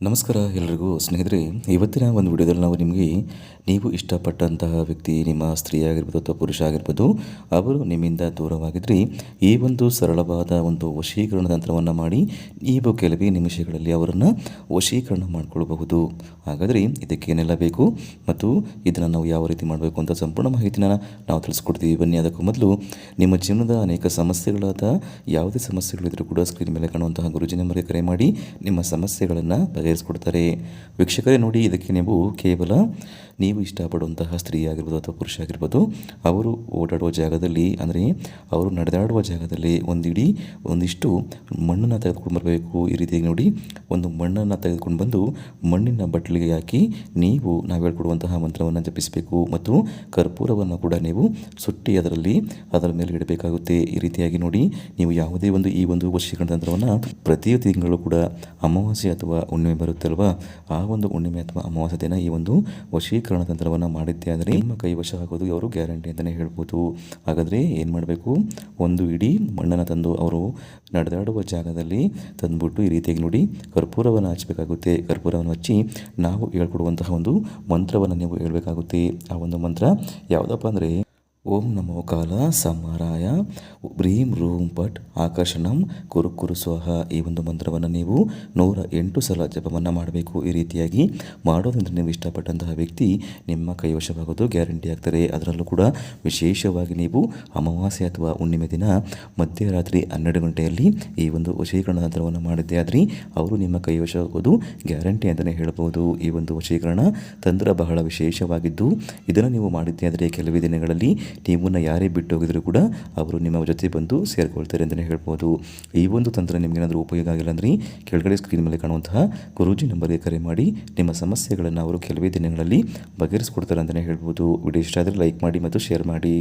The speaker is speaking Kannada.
ನಮಸ್ಕಾರ ಎಲ್ಲರಿಗೂ ಸ್ನೇಹಿತರೆ, ಇವತ್ತಿನ ಒಂದು ವಿಡಿಯೋದಲ್ಲಿ ನಾವು ನಿಮಗೆ ನೀವು ಇಷ್ಟಪಟ್ಟಂತಹ ವ್ಯಕ್ತಿ, ನಿಮ್ಮ ಸ್ತ್ರೀ ಆಗಿರ್ಬೋದು ಅಥವಾ ಪುರುಷ ಆಗಿರ್ಬೋದು, ಅವರು ನಿಮ್ಮಿಂದ ದೂರವಾಗಿದ್ದರೆ ಈ ಒಂದು ಸರಳವಾದ ಒಂದು ವಶೀಕರಣ ತಂತ್ರವನ್ನು ಮಾಡಿ ನೀವು ಕೆಲವೇ ನಿಮಿಷಗಳಲ್ಲಿ ಅವರನ್ನು ವಶೀಕರಣ ಮಾಡಿಕೊಳ್ಬಹುದು. ಹಾಗಾದರೆ ಇದಕ್ಕೆ ಏನೆಲ್ಲ ಬೇಕು ಮತ್ತು ಇದನ್ನು ನಾವು ಯಾವ ರೀತಿ ಮಾಡಬೇಕು ಅಂತ ಸಂಪೂರ್ಣ ಮಾಹಿತಿನ ನಾವು ತಿಳಿಸ್ಕೊಡ್ತೀವಿ. ಬನ್ನಿ, ಅದಕ್ಕೂ ಮೊದಲು ನಿಮ್ಮ ಜೀವನದ ಅನೇಕ ಸಮಸ್ಯೆಗಳಾದ ಯಾವುದೇ ಸಮಸ್ಯೆಗಳಿದ್ದರೂ ಕೂಡ ಸ್ಕ್ರೀನ್ ಮೇಲೆ ಕಾಣುವಂತಹ ಗುರುಜಿ ನಂಬರ್ಗೆ ಕರೆ ಮಾಡಿ, ನಿಮ್ಮ ಸಮಸ್ಯೆಗಳನ್ನು ಬಗೆಹರಿಸ್ಕೊಡ್ತಾರೆ. ವೀಕ್ಷಕರೇ, ನೋಡಿ, ಇದಕ್ಕೆ ನೀವು ಕೇವಲ ನೀವು ಇಷ್ಟಪಡುವಂತಹ ಸ್ತ್ರೀ ಆಗಿರ್ಬೋದು ಅಥವಾ ಪುರುಷ ಆಗಿರ್ಬೋದು ಅವರು ಓಡಾಡುವ ಜಾಗದಲ್ಲಿ, ಅಂದರೆ ಅವರು ನಡೆದಾಡುವ ಜಾಗದಲ್ಲಿ ಒಂದಿಡೀ ಒಂದಿಷ್ಟು ಮಣ್ಣನ್ನು ತೆಗೆದುಕೊಂಡು ಬರಬೇಕು. ಈ ರೀತಿಯಾಗಿ ನೋಡಿ, ಒಂದು ಮಣ್ಣನ್ನು ತೆಗೆದುಕೊಂಡು ಬಂದು ಮಣ್ಣಿನ ಬಟ್ಟಲಿಗೆ ಹಾಕಿ ನೀವು ನಾವು ಹೇಳ್ಕೊಡುವಂತಹ ಮಂತ್ರವನ್ನು ಜಪಿಸಬೇಕು. ಮತ್ತು ಕರ್ಪೂರವನ್ನು ಕೂಡ ನೀವು ಸುಟ್ಟಿ ಅದರಲ್ಲಿ ಅದರ ಮೇಲೆ ಇಡಬೇಕಾಗುತ್ತೆ. ಈ ರೀತಿಯಾಗಿ ನೋಡಿ, ನೀವು ಯಾವುದೇ ಒಂದು ಈ ಒಂದು ವಶೀಕರಣ ತಂತ್ರವನ್ನು ಪ್ರತಿ ತಿಂಗಳು ಕೂಡ ಅಮಾವಾಸ್ಯೆ ಅಥವಾ ಹುಣ್ಣಿಮೆ ಬರುತ್ತೆ ಬರುತ್ತಲ್ವ? ಆ ಒಂದು ಹುಣ್ಣಿಮೆ ಅಥವಾ ಅಮಾವಾಸ್ಯೆ ದಿನ ಈ ಒಂದು ವಶೀಕರಣ ತಂತ್ರವನ್ನು ಮಾಡಿದ್ದೆ ಆದರೆ ನಿಮ್ಮ ಕೈವಶ ಆಗೋದು ಅವರು ಗ್ಯಾರಂಟಿ ಅಂತಲೇ ಹೇಳ್ಬೋದು. ಹಾಗಾದರೆ ಏನು ಮಾಡಬೇಕು? ಒಂದು ಇಡೀ ಮಣ್ಣನ್ನು ತಂದು ಅವರು ನಡೆದಾಡುವ ಜಾಗದಲ್ಲಿ ತಂದುಬಿಟ್ಟು ಈ ರೀತಿಯಾಗಿ ನೋಡಿ ಕರ್ಪೂರವನ್ನು ಹಚ್ಚಬೇಕಾಗುತ್ತೆ ಕರ್ಪೂರವನ್ನು ಹಚ್ಚಿ ನಾವು ಹೇಳ್ಕೊಡುವಂತಹ ಒಂದು ಮಂತ್ರವನ್ನು ನೀವು ಹೇಳಬೇಕಾಗುತ್ತೆ. ಆ ಒಂದು ಮಂತ್ರ ಯಾವುದಪ್ಪ ಅಂದರೆ ಓಂ ನಮೋ ಕಾಲ ಸಮಾರಾಯ ಬ್ರೀಂ ರೂಂ ಪಟ್ ಆಕರ್ಷಣಂ ಕುರು ಕುರು ಸ್ವಾಹ. ಈ ಒಂದು ಮಂತ್ರವನ್ನು ನೀವು ನೂರ ಎಂಟು ಸಲ ಜಪವನ್ನು ಮಾಡಬೇಕು. ಈ ರೀತಿಯಾಗಿ ಮಾಡೋದ್ರಿಂದ ನೀವು ಇಷ್ಟಪಟ್ಟಂತಹ ವ್ಯಕ್ತಿ ನಿಮ್ಮ ಕೈವಶವಾಗೋದು ಗ್ಯಾರಂಟಿ ಆಗ್ತಾರೆ ಅದರಲ್ಲೂ ಕೂಡ ವಿಶೇಷವಾಗಿ ನೀವು ಅಮಾವಾಸ್ಯೆ ಅಥವಾ ಹುಣ್ಣಿಮೆ ದಿನ ಮಧ್ಯರಾತ್ರಿ ಹನ್ನೆರಡು ಗಂಟೆಯಲ್ಲಿ ಈ ಒಂದು ವಶೀಕರಣ ತಂತ್ರವನ್ನು ಮಾಡಿದ್ದೆ. ಆದರೆ ಅವರು ನಿಮ್ಮ ಕೈವಶವಾಗೋದು ಗ್ಯಾರಂಟಿ ಅಂತಲೇ ಹೇಳ್ಬೋದು. ಈ ಒಂದು ವಶೀಕರಣ ತಂತ್ರ ಬಹಳ ವಿಶೇಷವಾಗಿದ್ದು ಇದನ್ನು ನೀವು ಮಾಡಿದ್ದೆ ಆದರೆ ಕೆಲವೇ ದಿನಗಳಲ್ಲಿ ನಿಮ್ಮನ್ನು ಯಾರೇ ಬಿಟ್ಟು ಹೋಗಿದ್ರು ಕೂಡ ಅವರು ನಿಮ್ಮ ಜೊತೆ ಬಂದು ಸೇರಿಕೊಳ್ತಾರೆ ಅಂತಲೇ ಹೇಳ್ಬೋದು. ಈ ಒಂದು ತಂತ್ರ ನಿಮಗೇನಾದರೂ ಉಪಯೋಗ ಆಗಿಲ್ಲ ಅಂದರೆ ಕೆಳಗಡೆ ಸ್ಕ್ರೀನ್ ಮೇಲೆ ಕಾಣುವಂತಹ ಗುರೂಜಿ ನಂಬರ್ಗೆ ಕರೆ ಮಾಡಿ ನಿಮ್ಮ ಸಮಸ್ಯೆಗಳನ್ನು ಅವರು ಕೆಲವೇ ದಿನಗಳಲ್ಲಿ ಬಗೆಹರಿಸ್ಕೊಡ್ತಾರೆ ಅಂತಲೇ ಹೇಳ್ಬೋದು. ವಿಡಿಯೋ ಇಷ್ಟ ಆದರೆ ಲೈಕ್ ಮಾಡಿ ಮತ್ತು ಶೇರ್ ಮಾಡಿ.